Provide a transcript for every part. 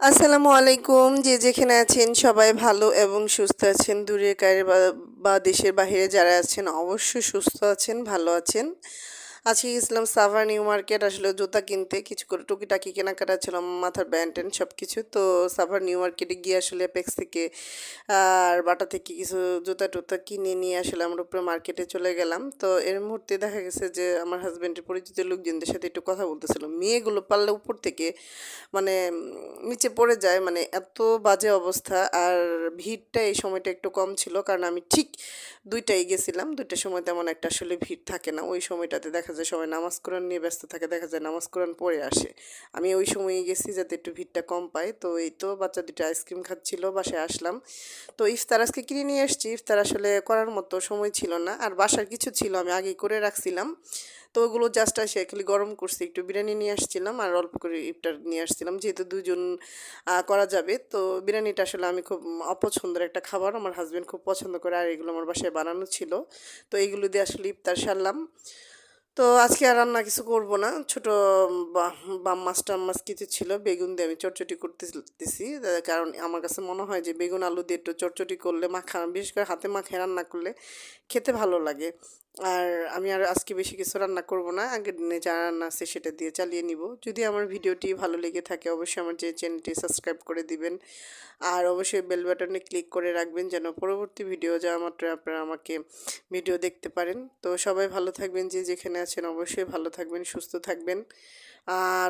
আসসালামু আলাইকুম। যে যেখানে আছেন সবাই ভালো এবং সুস্থ আছেন। দূরের কারে বা বা দেশের বাহিরে যারা আছেন অবশ্যই সুস্থ আছেন, ভালো আছেন। আজকে গেছিলাম সাভার, নিউ মার্কেট। আসলে জুতা কিনতে কিছু করে টুকিটাকি কেনাকাটা ছিল, মাথার ব্যান্ড ট্যান্ড সব কিছু তো সাভার, নিউ মার্কেটে গিয়ে আসলে পেক্স থেকে, আর বাটা থেকে কিছু জুতা টুতা কিনে নিয়ে আসলে আমরা উপরে মার্কেটে চলে গেলাম। তো এর মুহূর্তে দেখা গেছে যে, আমার হাজব্যান্ডের পরিচিত লোকজনদের সাথে একটু কথা বলতেছিল। মেয়েগুলো পারলে উপর থেকে মানে নিচে পড়ে যায় মানে এত বাজে অবস্থা। আর ভিড়টা এই সময়টা একটু কম ছিল, কারণ আমি ঠিক দুইটাই গেছিলাম। দুইটার সময় তেমন একটা আসলে ভিড় থাকে না। ওই সময়টাতে দেখা যায় সবাই নামাজ কোরআন নিয়ে ব্যস্ত থাকে, দেখা যায় নামাজ কোরআন পড়ে আসে। আমি ওই সময়ই গেছি যাতে একটু ভিড়টা কম পায় তো এই তো বাচ্চা দুটো আইসক্রিম খাচ্ছিল, বাসায় আসলাম। তো ইফতার আজকে কিনে নিয়ে এসেছি ইফতার আসলে করার মতো সময় ছিল না। আর বাসার কিছু ছিল আমি আগেই করে রাখছিলাম। তো ওগুলো জাস্ট এসে খালি গরম করছি, একটু বিরিয়ানি নিয়ে আসছিলাম আর অল্প করে ইফতার নিয়ে আসছিলাম। যেহেতু দুজন করা যাবে, তো বিরিয়ানিটা আসলে আমি খুব অপছন্দের একটা খাবার। আমার হাজব্যান্ড খুব পছন্দ করে আর এগুলো আমার বাসায় বানানো ছিল। তো এইগুলো দিয়ে আসলে ইফতার সারলাম। তো আজকে আর রান্না কিছু করব না। ছোট বাম মাছ, টাম মাছ কিছু ছিল, বেগুন দিয়ে আমি চটচটি করতেছি। কারণ আমার কাছে মনে হয় যে, বেগুন, আলু দিয়ে একটু চটচটি করলে মাখা, বিশেষ করে হাতে মাখে রান্না করলে খেতে ভালো লাগে। আর আমি আর আজকে বেশি কিছু রান্না করব না, আগের দিনে যা রান্না আছে সেটা দিয়ে চালিয়ে নিব। যদি আমার ভিডিওটি ভালো লেগে থাকে, অবশ্যই আমার যে চ্যানেলটি সাবস্ক্রাইব করে দিবেন। আর অবশ্যই বেল বাটনে ক্লিক করে রাখবেন যেন পরবর্তী ভিডিও যাওয়া মাত্র আপনারা আমাকে ভিডিও দেখতে পারেন। তো সবাই ভালো থাকবেন, যে যেখানে আছেন অবশ্যই ভালো থাকবেন, সুস্থ থাকবেন।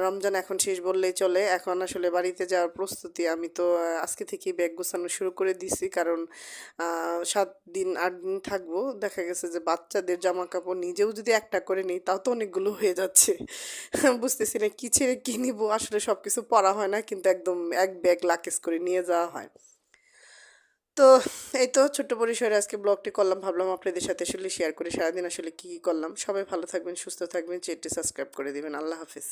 রমজান এখন শেষ বললেই চলে। এখন আসলে বাড়িতে যাওয়ার প্রস্তুতি আমি তো আজকে থেকেই ব্যাগ গোছানো শুরু করে দিছি। কারণ সাত দিন, আট দিন থাকব। দেখা গেছে যে বাচ্চাদের জামা কাপড় নিজেও যদি একটা করে নিই, তাও তো অনেকগুলো হয়ে যাচ্ছে। বুঝতেছি না কি ছেড়ে কি নিবো? আসলে সব কিছু পরা হয় না, কিন্তু একদম এক ব্যাগ লাকেজ করে নিয়ে যাওয়া হয়। তো এই তো ছোট্ট পরিসরে আজকে ব্লগটি করলাম, ভাবলাম আপনাদের সাথে আসলে শেয়ার করে। সারাদিন আসলে কী কী করলাম? সবাই ভালো থাকবেন, সুস্থ থাকবেন, চ্যানেলটি সাবস্ক্রাইব করে দেবেন। আল্লাহ হাফিজ।